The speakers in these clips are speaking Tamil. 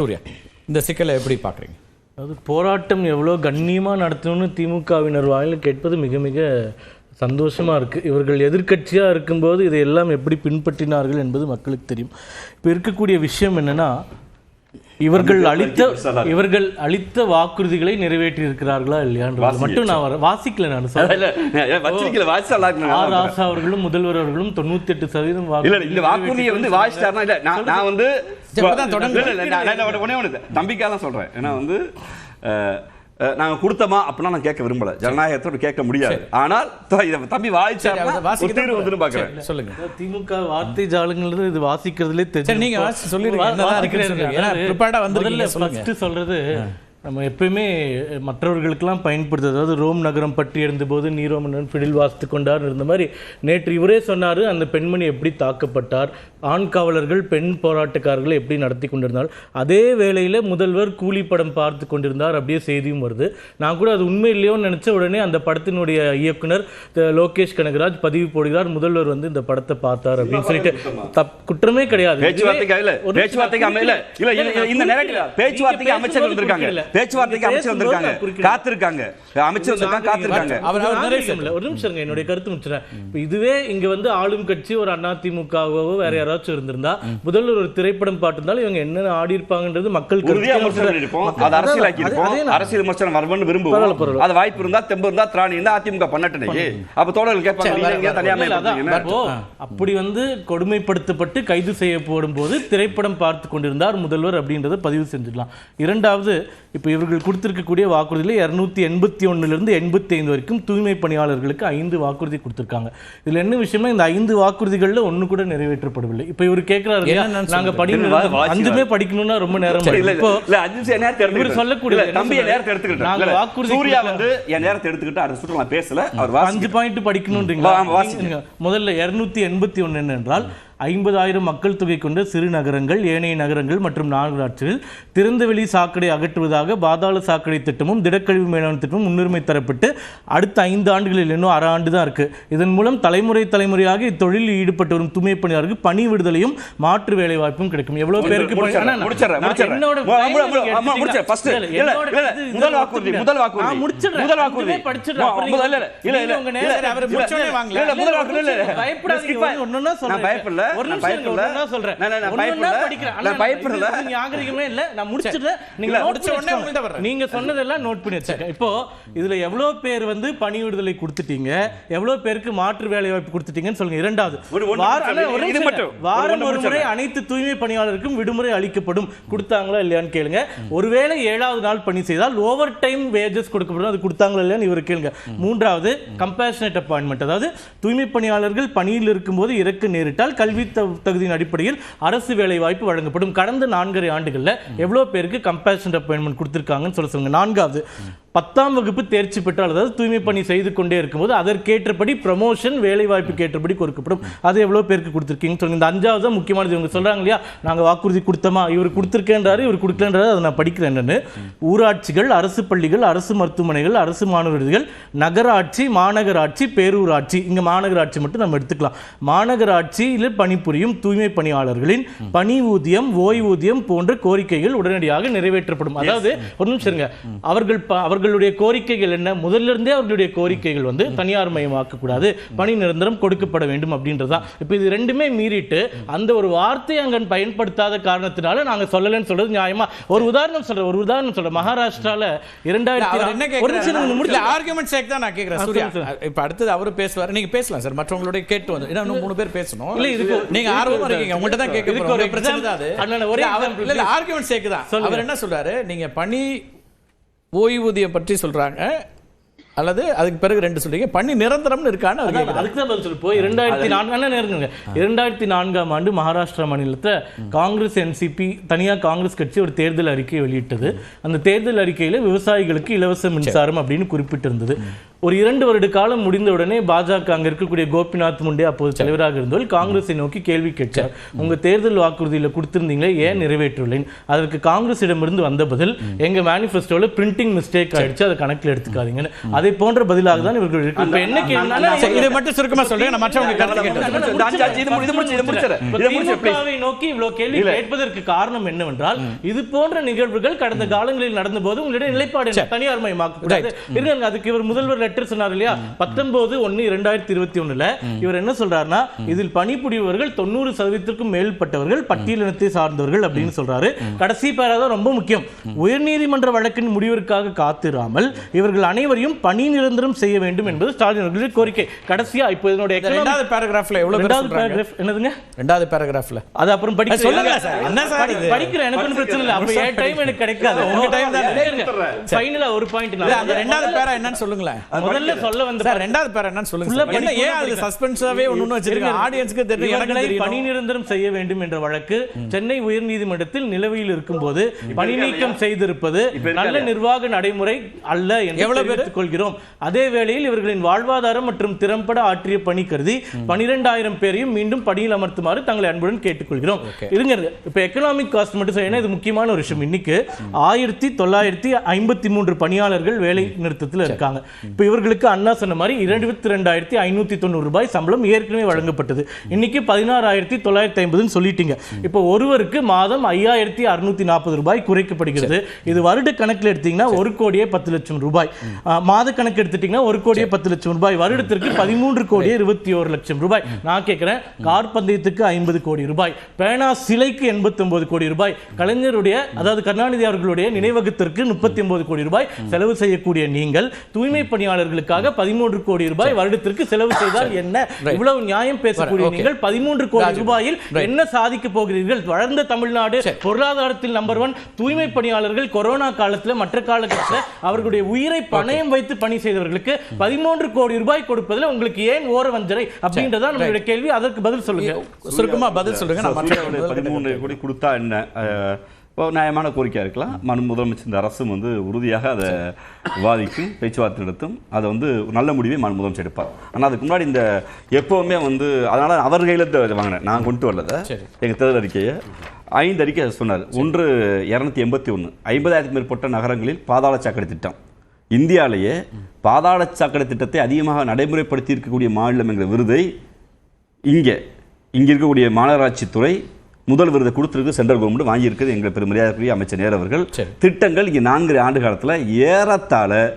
சூர்யா இந்த சிக்கலை எப்படி பார்க்குறீங்க? அது போராட்டம் எவ்வளோ கண்ணியமாக நடத்தணும்னு திமுகவினர் வாயில் கேட்பது மிக மிக சந்தோஷமாக இருக்குது இவர்கள் எதிர்க்கட்சியாக இருக்கும்போது இதையெல்லாம் எப்படி பின்பற்றினார்கள் என்பது மக்களுக்கு தெரியும். இப்போ இருக்கக்கூடிய விஷயம் என்னென்னா இவர்கள் அளித்த இவர்கள் அளித்த வாக்குறுதிகளை நிறைவேற்றி இருக்கிறார்களா இல்லையான்றது மட்டும் நான் வர- வாசிக்கல நான் ஆர் ஆசா அவர்களும் முதல்வர் அவர்களும் தொண்ணூத்தி எட்டு சதவீதம் இல்ல இல்ல, இந்த வாக்குறுதியை வந்து வாசிச்சாருன்னா இல்ல நான் நான் வந்து தம்பிக்காக தான் சொல்றேன். ஏன்னா வந்து அஹ், அஹ், நாங்க கொடுத்தோமா அப்படின்னா நான் கேட்க விரும்பல. ஜனநாயகத்தோட கேட்க முடியாது. ஆனால் இதை தம்பி சரி, சொல்லுங்க. திமுக வார்த்தை ஜாலங்கள் இது வாசிக்கிறதுலே தெரியும். நீங்க first சொல்றது நம்ம எப்பயுமே மற்றவர்களுக்கெல்லாம் பயன்படுத்துது அதாவது ரோம் நகரம் பற்றி இருந்தபோது நீரோ மன்னன் பிடில் வாசித்து கொண்டார். இருந்த மாதிரி நேற்று இவரே சொன்னார் அந்த பெண்மணி எப்படி தாக்கப்பட்டார்? ஆண் காவலர்கள் பெண் போராட்டக்காரர்களை எப்படி நடத்தி கொண்டிருந்தார்? அதே வேளையில் முதல்வர் கூலி படம் பார்த்து கொண்டிருந்தார். அப்படியே செய்தியும் வருது. நான் கூட அது உண்மை இல்லையோன்னு நினச்ச உடனே அந்த படத்தினுடைய இயக்குனர் லோகேஷ் கனகராஜ் பதிவு போடுகிறார். முதல்வர் வந்து இந்த படத்தை பார்த்தார் அப்படின்னு சொல்லிட்டு தப் குற்றமே கிடையாது. பேச்சுவார்த்தைக்கு அமைச்சர் வந்திருக்காங்க. பேச்சுவார்த்தைக்கு அமைச்சர் வந்திருக்காங்க. காத்திருக்காங்க. அமைச்சர் வந்திருக்காங்க காத்திருக்காங்க. அவர். ஒரு நிமிஷம் என்னுடைய கருத்து முடிச்சுறேன் இப்ப இதுவே இங்க வந்து ஆளும் கட்சி ஒரு அதிமுகவோ வேற யாராச்சும் இருந்திருந்தா முதல்வர் ஒரு திரைப்படம் பார்த்திருந்தாலும் இவங்க என்ன ஆடி இருப்பாங்கன்றது மக்கள் அரசியல் விமர்சனம் வரணும்னு விரும்புவோம். அது வாய்ப்பு இருந்தா தெம்பு இருந்தா திராணி இருந்தா அதிமுக பண்ணட்டனே. அப்ப தோழர்கள் கேட்பாங்க அப்படி வந்து கொடுமைப்படுத்தப்பட்டு கைது செய்யப்படும் போது திரைப்படம் பார்த்து கொண்டிருந்தார் முதல்வர் அப்படின்றத பதிவு செஞ்சுக்கலாம் இரண்டாவது இப்போ இவர்கள் கொடுத்திருக்கக்கூடிய வாக்குறுதியில் இருநூத்தி எண்பத்தி ஒன்னுலேருந்து எண்பத்தி ஐந்து வரைக்கும் தூய்மை பணியாளர்களுக்கு ஐந்து வாக்குறுதி கொடுத்திருக்காங்க. இதுல என்ன விஷயமா இந்த ஐந்து வாக்குறுதிகள்ல ஒண்ணு கூட நிறைவேற்றப்படவில்லை. இப்போ இவர் கேட்கிறாரு இல்லையா, என்னன்னு நாங்க சொல்லுங்க. படிக்கணும். அஞ்சுமே படிக்கணும்னா ரொம்ப நேரம் இவர் என்ன தம்பி? நேரத்தை இல்ல, வாக்குறுதி சூர்யா. வந்து என் நேரத்தை எடுத்துக்கிட்டு அடுத்த சுற்று நான் பேசல. அவர் அஞ்சு பாயிண்ட். நீங்க முதல்ல இருநூத்தி எண்பத்தி ஒன்று என்னென்றால் ஐம்பதாயிரம் மக்கள் தொகை கொண்ட சிறு நகரங்கள் ஏனைய நகரங்கள் மற்றும் மாநகராட்சிகள் திறந்தவெளி சாக்கடை அகற்றுவதாக பாதாள சாக்கடை திட்டமும் திடக்கழிவு மேலாண்மை திட்டமும் முன்னுரிமை தரப்பட்டு அடுத்த ஐந்து ஆண்டுகளில் இன்னும் அரை ஆண்டு தான் இருக்கு. இதன் மூலம் தலைமுறை தலைமுறையாக இத்தொழிலில் ஈடுபட்டு வரும் தூய்மை பணியாளருக்கு பணி விடுதலையும் மாற்று வேலை வாய்ப்பும் கிடைக்கும். எவ்வளவு பேருக்கு அண்ணா, நான் நீங்க பயப்படல, நான் சொல்றேன். நான் பயப்படல. நான் பயப்படல. இல்ல. நான் முடிச்ச உடனே. உங்கள்ட்ட சொன்னதெல்லாம் நோட் பண்ணி வச்சிருக்கேன் இப்போ இதுல எவ்வளவு பேர் வந்து பணி விடுதலை கொடுத்துட்டீங்க? எவ்வளவு பேருக்கு மாற்று வேலை வாய்ப்பு கொடுத்துட்டீங்கன்னு சொல்லுங்க. இரண்டாவது. வாரம் ஒரு முறை. அனைத்து தூய்மை பணியாளருக்கும் விடுமுறை அளிக்கப்படும். கொடுத்தாங்களா இல்லையான்னு கேளுங்க. ஒருவேளை ஏழாவது நாள் பணி செய்தால் ஓவர் டைம் வேஜஸ் கொடுக்கப்படும். அது கொடுத்தாங்களா இல்லையான்னு இவர் கேளுங்க. மூன்றாவது கம்பேஷனேட் அப்பாயின்மெண்ட் அதாவது தூய்மை பணியாளர்கள் பணியில் இருக்கும்போது இறக்க நேரிட்டால் கல்வி கல்வி தகுதியின் அடிப்படையில் அரசு வேலை வாய்ப்பு வழங்கப்படும். கடந்த நான்கரை ஆண்டுகளில் எவ்வளவு பேருக்கு கம்பேஷன் அப்பாயின்மெண்ட் கொடுத்துருக்காங்கன்னு சொல்ல சொல்லுங்க. நான்காவது பத்தாம் வகுப்பு தேர்ச்சி பெற்றால் அதாவது தூய்மை பணி செய்து கொண்டே இருக்கும்போது அதற்கேற்றபடி ப்ரமோஷன் வேலைவாய்ப்பு கேட்டபடி ஏற்றபடி கொடுக்கப்படும். அது எவ்வளவு பேருக்கு கொடுத்துருக்கீங்கன்னு சொல்லுங்க. இந்த அஞ்சாவது தான் முக்கியமானது. இவங்க சொல்றாங்க இல்லையா? நாங்கள் வாக்குறுதி கொடுத்தோமா? இவர் கொடுத்துருக்கேன்றாரு இவர் கொடுக்கலன்றாரு. அதை நான் படிக்கிறேன் என்னென்னு ஊராட்சிகள் அரசு பள்ளிகள் அரசு மருத்துவமனைகள் அரசு மாணவர் விடுதிகள் நகராட்சி மாநகராட்சி பேரூராட்சி. இங்க மாநகராட்சி மட்டும் நம்ம எடுத்துக்கலாம். மாநகராட்சியில் பணிபுரியும் தூய்மை பணியாளர்களின் பணி ஊதியம் ஓய்வூதியம் போன்ற கோரிக்கைகள் உடனடியாக நிறைவேற்றப்படும். அதாவது ஒரு நிமிஷம் அவர்கள் அவர்கள் அவர்களுடைய கோரிக்கைகள் என்ன? முதல்ல இருந்தே அவர்களுடைய கோரிக்கைகள் வந்து தனியார் மயமாக்க கூடாது பணி நிரந்தரம் கொடுக்கப்பட வேண்டும் அப்படின்றதுதான் இப்போ இது ரெண்டுமே மீறிட்டு அந்த ஒரு வார்த்தையை அங்க பயன்படுத்தாத காரணத்தினால நாங்க சொல்லலைன்னு சொல்றது நியாயமா? ஒரு உதாரணம் சொல்றேன் ஒரு உதாரணம் சொல்றேன். மகாராஷ்டிரால இரண்டாயிரத்தி என்ன ஒரு நிமிஷம் முடிச்சு- ஆர்குமெண்ட் சேக் தான் நான் கேட்கிறேன் சூர்யா இப்ப அடுத்தது அவர் பேசுவார். நீங்க பேசலாம் சார். மற்றவங்களுடைய கேட்டு வந்து ஏன்னா மூணு பேர் பேசணும். இல்ல, இதுக்கு நீங்க இதுக்கு ஆர்வமா ஒரு- இருக்கீங்க. உங்கள்ட்ட தான் கேட்க ஒரு பிரச்சனை தான் அது. ஒரே. ஆர்குமெண்ட் சேக் தான். சொல்லுங்க. அவர் என்ன சொல்றாரு? நீங்க பணி ஓய்வூதியம் பற்றி சொல்றாங்க. அல்லது அதுக்கு பிறகு ரெண்டு சொல்றீங்க. பணி நிரந்தரம்னு இருக்கான்னு. அதுக்கு தான் பதில் சொல்லு. இப்போ இரண்டாயிரத்தி நான்கு நேருங்க. இரண்டாயிரத்தி நான்காம் ஆண்டு மகாராஷ்டிரா மாநிலத்துல காங்கிரஸ் என்சிபி தனியா காங்கிரஸ் கட்சி ஒரு தேர்தல் அறிக்கையை வெளியிட்டது. அந்த தேர்தல் அறிக்கையில விவசாயிகளுக்கு இலவச மின்சாரம் அப்படின்னு குறிப்பிட்டிருந்தது. ஒரு இரண்டு வருட காலம் முடிந்தவுடனே பாஜக அங்க இருக்கக்கூடிய கோபிநாத் முண்டே அப்போது தலைவராக இருந்தவர் காங்கிரஸை நோக்கி கேள்வி கேட்டார். உங்க தேர்தல் வாக்குறுதியில கொடுத்திருந்தீங்களே ஏன் நிறைவேற்றவில்லை அதற்கு காங்கிரசிடமிருந்து வந்த பதில் எங்க மேனிஃபெஸ்டோல பிரிண்டிங் மிஸ்டேக் ஆயிடுச்சு அதை கணக்கில் எடுத்துக்காதீங்கன்னு. அதை போன்ற பதிலாக தான் இவர்கள் இருக்கு என்ன இதை மட்டும் சுருக்கமா நான் மற்றவங்க நோக்கி இவ்வளவு கேள்வி கேட்பதற்கு காரணம் என்னவென்றால் இது போன்ற நிகழ்வுகள் கடந்த காலங்களில் நடந்த போது உங்களுடைய நிலைப்பாடு? தனியார் மயமாக்கக்கூடாது இருங்க அதுக்கு இவர் முதல்வர் லெட்டர் சொன்னார் இல்லையா? பத்தொன்பது ஒன்னு இரண்டாயிரத்தி இருபத்தி ஒண்ணுல இவர் என்ன சொல்றாருன்னா இதில் பணிபுரிபவர்கள் தொண்ணூறு சதவீதத்திற்கும் மேற்பட்டவர்கள் பட்டியலினத்தை சார்ந்தவர்கள் அப்படின்னு சொல்றாரு. கடைசி பேரா தான் ரொம்ப முக்கியம். உயர்நீதிமன்ற வழக்கின் முடிவிற்காக காத்திராமல் இவர்கள் அனைவரையும் பணி நிரந்தரம் செய்ய வேண்டும் என்பது ஸ்டாலின் அவர்களுடைய கோரிக்கை. கடைசியா இப்போ இதனுடைய இந்த ரெண்டாவது பேராகிராஃப்ல எவ்வளவு ரெண்டாவது paragraph என்னதுங்க? ரெண்டாவது பேராகிராஃப்ல அது அப்புறம் படிக்கிறேன். சொல்லுங்களேன் சார். என்ன சார் படி- இது? படிக்கிறேன். எனக்கு ஒன்றும் பிரச்சனை இல்லை. அப்ப என் டைம் எனக்கு கிடைக்காது. உங்க time தானே. ஃபைனலா ஒரு பாயிண்ட் அந்த ரெண்டாவது பேரா என்னன்னு சொல்லுங்களேன். முதல்ல சொல்ல வந்த சார் ரெண்டாவது பேரா என்னன்னு சொல்லுங்க. என்ன ஏன் அது. சஸ்பென்ஸாவே ஒண்ணு வச்சிருக்கீங்க? ஆடியன்ஸ்க்கு தெரியும்? இவர்களை பணி நிரந்தரம் செய்ய வேண்டும் என்ற வழக்கு சென்னை உயர்நீதிமன்றத்தில் நிலுவையில் இருக்கும்போது பணி நீக்கம் செய்திருப்பது. நல்ல நிர்வாக நடைமுறை அல்ல என்று எவ்வளவு பேரு? கொள்கிறோம் அதே வேளையில் இவர்களின் வாழ்வாதாரம் மற்றும் திறம்பட ஆற்றிய பணி கருதி பனிரெண்டாயிரம் பேரையும் மீண்டும் பணியில் அமர்த்துமாறு தங்களை அன்புடன் கேட்டுக்கொள்கிறோம். இருங்க இருங்க. இப்ப எக்கனாமிக் காஸ்ட் மட்டும் ஏன்னா இது முக்கியமான ஒரு விஷயம். இன்னைக்கு ஆயிரத்தி தொள்ளாயிரத்தி ஐம்பத்தி மூன்று பணியாளர்கள் வேலை நிறுத்தத்தில் இருக்காங்க. இப்ப இவர்களுக்கு அண்ணா சொன்ன மாதிரி இருபத்தி ரெண்டாயிரத்தி ஐநூத்தி தொண்ணூறு ரூபாய் சம்பளம் ஏற்கனவே வழங்கப்பட்டது. இன்னைக்கு பதினாறாயிரத்தி தொள்ளாயிரத்தி ஐம்பதுன்னு சொல்லிட்டீங்க. இப்போ ஒருவருக்கு மாதம் ஐயாயிரத்தி அறுநூத்தி நாற்பது ரூபாய் குறைக்கப்படுகிறது. இது வருட கணக்கில் எடுத்தீங்கன்னா ஒரு கோடியே பத்து லட்சம் ரூபாய். மாத கணக்கு எடுத்துட்டீங்கன்னா ஒரு கோடியே பத்து லட்சம் ரூபாய். வருடத்திற்கு பதிமூன்று கோடியே இருபத்தி ஒரு லட்சம் ரூபாய். நான் கேட்கிறேன் கார் பந்தயத்துக்கு ஐம்பது கோடி ரூபாய். பேனா சிலைக்கு எண்பத்தி ஒன்பது கோடி ரூபாய். கலைஞருடைய அதாவது கருணாநிதி அவர்களுடைய நினைவகத்திற்கு முப்பத்தி ஒன்பது கோடி ரூபாய். செலவு செய்யக்கூடிய நீங்கள் தூய்மை பணியாளர்களுக்காக பதிமூன்று கோடி ரூபாய் வருடத்திற்கு செலவு செய்தால் என்ன? இவ்வளவு நியாயம் பேசக்கூடிய. நீங்கள் பதிமூன்று கோடி. ரூபாயில். என்ன சாதிக்க போகிறீர்கள்? வளர்ந்த தமிழ்நாடு. பொருளாதாரத்தில் நம்பர் ஒன் தூய்மை பணியாளர்கள் கொரோனா காலத்துல மற்ற காலகட்டத்தில் அவர்களுடைய உயிரை பணயம் வைத்து பணி செய்தவர்களுக்கு பதிமூன்று கோடி ரூபாய் கொடுப்பதில் உங்களுக்கு ஏன் ஓர வஞ்சரை அப்படின்றதான் நம்மளுடைய கேள்வி. அதற்கு பதில் சொல்லுங்க. சுருக்கமா பதில் சொல்லுங்க. பதிமூணு கோடி கொடுத்தா என்ன? நியாயமான கோரிக்கையா இருக்கலாம். மனு முதலமைச்சர் இந்த அரசும் வந்து உறுதியாக அதை விவாதிக்கும் பேச்சுவார்த்தை நடத்தும். அதை வந்து நல்ல முடிவை மனு முதலமைச்சர் எடுப்பார். ஆனால் அதுக்கு முன்னாடி இந்த எப்பவுமே வந்து அதனால அவர் கையில வாங்கினேன். நான் கொண்டு வரலத சரி. எங்க தேர்தல் அறிக்கையை. ஐந்து அறிக்கை சொன்னார். ஒன்று இரநூத்தி எண்பத்தி ஒன்று ஐம்பதாயிரத்துக்கு மேற்பட்ட நகரங்களில் பாதாள சாக்கடை திட்டம். இந்தியாவிலேயே பாதாள சாக்கடை திட்டத்தை அதிகமாக நடைமுறைப்படுத்தி இருக்கக்கூடிய மாநிலம் என்கிற விருதை இங்கே இங்கே இருக்கக்கூடிய மாநகராட்சி துறை முதல் விருதை கொடுத்துருக்கு சென்ட்ரல் கவர்மெண்ட் வாங்கியிருக்குது. எங்கள் பெரும் மரியாதைக்குரிய அமைச்சர் நேரு அவர்கள். திட்டங்கள் இங்கே நான்கு ஆண்டு காலத்தில் ஏறத்தாழ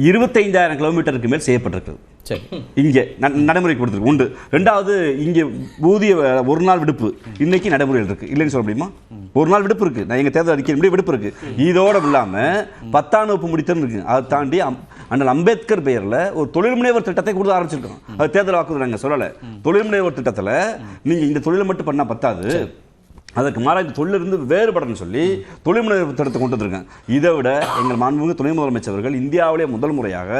இருபத்தைந்தாயிரம் கிலோமீட்டருக்கு மேல் செய்யப்பட்டிருக்கிறது சரி. இங்கே ந- நடைமுறைக்கு கொடுத்துருக்கு. உண்டு. ரெண்டாவது இங்கே ஊதிய ஒரு நாள் விடுப்பு. இன்னைக்கு நடைமுறையில் இருக்கு. இல்லைன்னு சொல்ல முடியுமா? ஒரு நாள் விடுப்பு இருக்கு. நான் எங்க தேர்தல் அறிக்கை முடிய விடுப்பு இருக்கு. இதோட இல்லாம பத்தாம் வகுப்பு முடித்தன்னு இருக்கு. அதை தாண்டி அண்ணல் அம்பேத்கர் பெயர்ல ஒரு தொழில் முனைவர் திட்டத்தை கொடுத்து ஆரம்பிச்சிருக்கோம். அது தேர்தல் வாக்குறுதி நாங்க சொல்லல. தொழில் முனைவர் திட்டத்துல நீங்க இந்த தொழிலை மட்டும் பண்ணா பத்தாது. அதற்கு மாறாக இந்த தொழிலிருந்து வேறுபடணும்னு சொல்லி தொழில் முனைவர் திட்டத்தை கொண்டு வந்திருக்காங்க இதை விட எங்கள் மாண்புமிகு துணை முதலமைச்சர் அவர்கள் இந்தியாவிலே முதல் முறையாக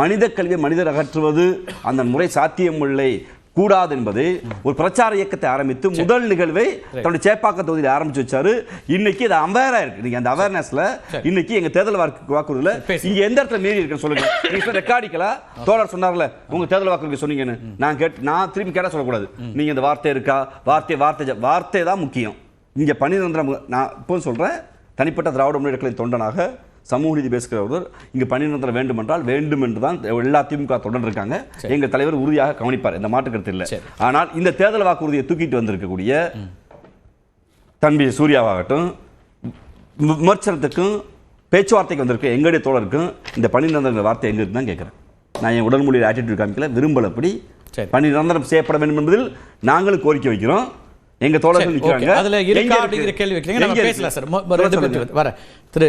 மனித கல்வியை மனிதர் அகற்றுவது அந்த முறை சாத்தியமில்லை கூடாது என்பதை ஒரு பிரச்சார இயக்கத்தை ஆரம்பித்து முதல் நிகழ்வை தன்னுடைய சேப்பாக்க தொகுதியில் ஆரம்பிச்சு வச்சாரு. இன்னைக்கு இது அவேரா இருக்கு. நீங்க அந்த அவேர்னஸ்ல இன்னைக்கு எங்க தேர்தல் வாக்கு வாக்குறுதியில. இங்க எந்த இடத்துல மீறி இருக்குன்னு சொல்லுங்க. நீங்க ரெக்கார்டிக்கலா தோழர் சொன்னார்ல உங்க தேர்தல் வாக்குறுதி சொன்னீங்கன்னு. நான் கேட்டு நான் திருப்பி கேட்ட சொல்லக்கூடாது. நீங்க இந்த வார்த்தை இருக்கா? வார்த்தை வார்த்தை வார்த்தை தான் முக்கியம். இங்க பன்னிரண்டு நான் இப்போ சொல்றேன் தனிப்பட்ட திராவிட முன்னேற்ற தொண்டனாக சமூக நீதி பேசுகிறவர் இங்க பணிநிரந்தரம் வேண்டும் என்றால் வேண்டும் என்று தான் எல்லா திமுக இருக்காங்க. எங்க தலைவர் உறுதியாக கவனிப்பார். இந்த மாற்று கருத்து இல்லை. ஆனால் இந்த தேர்தல் வாக்குறுதியை தூக்கிட்டு வந்திருக்கக்கூடிய தம்பி சூர்யாவாகட்டும் விமர்சனத்துக்கும் பேச்சுவார்த்தைக்கு வந்திருக்க எங்களுடைய தோழருக்கும் இந்த பணி வார்த்தை எங்க தான் கேட்குறேன். நான் என் உடல் மொழியில் ஆட்டிடியூட் காமிக்கல விரும்பலப்படி. பணி நிரந்தரம் செய்யப்பட வேண்டும் என்பதில் நாங்களும் கோரிக்கை வைக்கிறோம். எங்க தோழர்கள் நிற்கிறாங்க. அதுல இருக்கா? அப்படிங்கிற கேள்வி வைக்கிறீங்க நம்ம பேசலாம்? சார். வர. திரு